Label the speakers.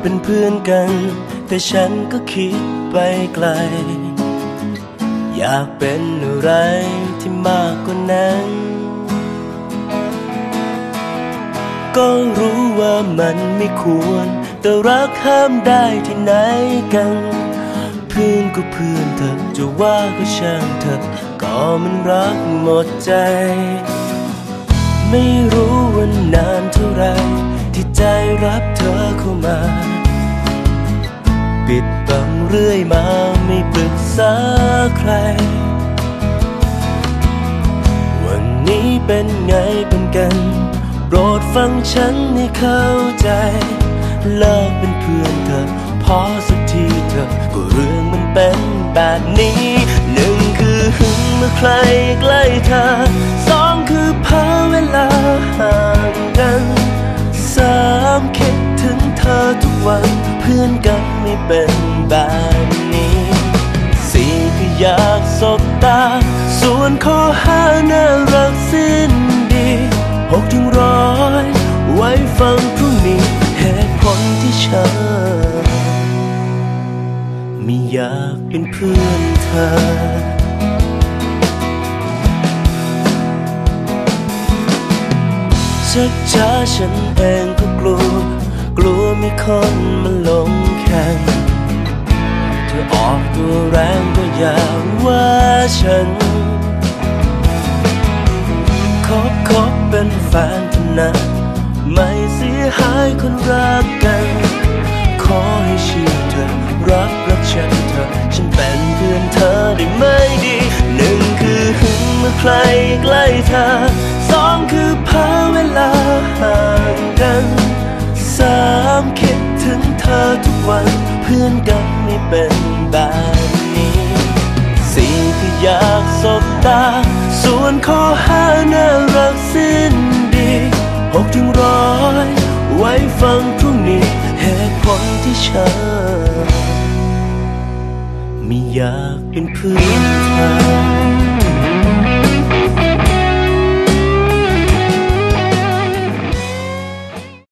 Speaker 1: เป็นเพื่อนกัน แต่ฉันก็คิดไปไกล อยากเป็นอะไรที่มากกว่านั้น ก็รู้ว่ามันไม่ควร แต่รักห้ามได้ที่ไหนกัน เพื่อนก็เพื่อนเธอจะว่าก็ช่างเธอ ก็มันรักหมดใจ ไม่รู้ว่านานเท่าไรที่ใจรับเธอ ปิดบังเรื่อยมาไม่ปรึกษาใคร วันนี้เป็นไงเป็นกัน โปรดฟังฉันให้เข้าใจ เลิกเป็นเพื่อนเธอพอสักทีเธอก็เรื่องมันเป็นแบบนี้หนึ่งคือหึงเมื่อใครใกล้เธอสองคือเพอเวลาห่างกันสามคิด เธอทุกวันเพื่อนกันไม่เป็นแบบนี้ สี่คืออยากสบตา ส่วนข้อห้าน่ารักสิ้นดีหกถึงร้อยไว้ฟังพรุ่งนี้เหตุผลที่ฉันไม่อยากเป็นเพื่อนเธอชักช้าฉันเองก็กลัว กลัวมีคนมาลงแข่งเธอออกตัวแรงก็อย่าว่าฉันคบคบเป็นแฟนเถอะนะไม่เสียหายคนรักกัน ขอให้เชื่อเธอรักรักฉัน อนกันไม่เป็นแบบนี้สี่คืออยากสบตา ส่วนข้อห้าน่ารักสิ้นดีหกถึงร้อยไว้ฟังพรุ่งนี้เหตุผลที่ฉันไม่อยากเป็นเพื่อนเธอ